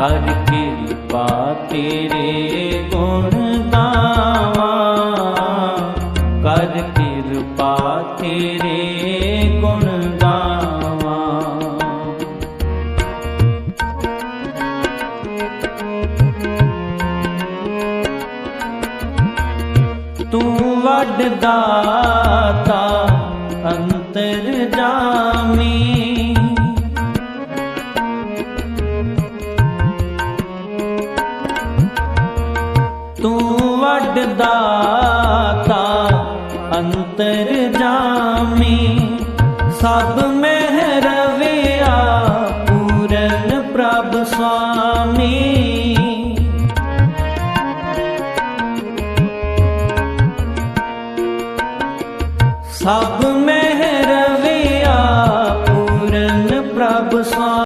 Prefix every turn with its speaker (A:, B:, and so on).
A: ਕਰ ਕਿਰਪਾ ਤੇਰੇ ਗੁਣ ਗਾਵਾਂ। ਕਰ ਕਿਰਪਾ ਤੇਰੇ ਗੁਣ ਗਾਵਾਂ। ਤੂੰ ਵੱਡ ਦਾਤਾ, ਅੰਤਰ ਜਾਮੀ। ਦਾਤਾ ਅੰਤਰ ਜਾਮੀ। ਸਭ ਮਹਿ ਰਵਿਆ ਪੂਰਨ ਪ੍ਰਭ ਸੁਆਮੀ। ਸਭ ਮਹਿ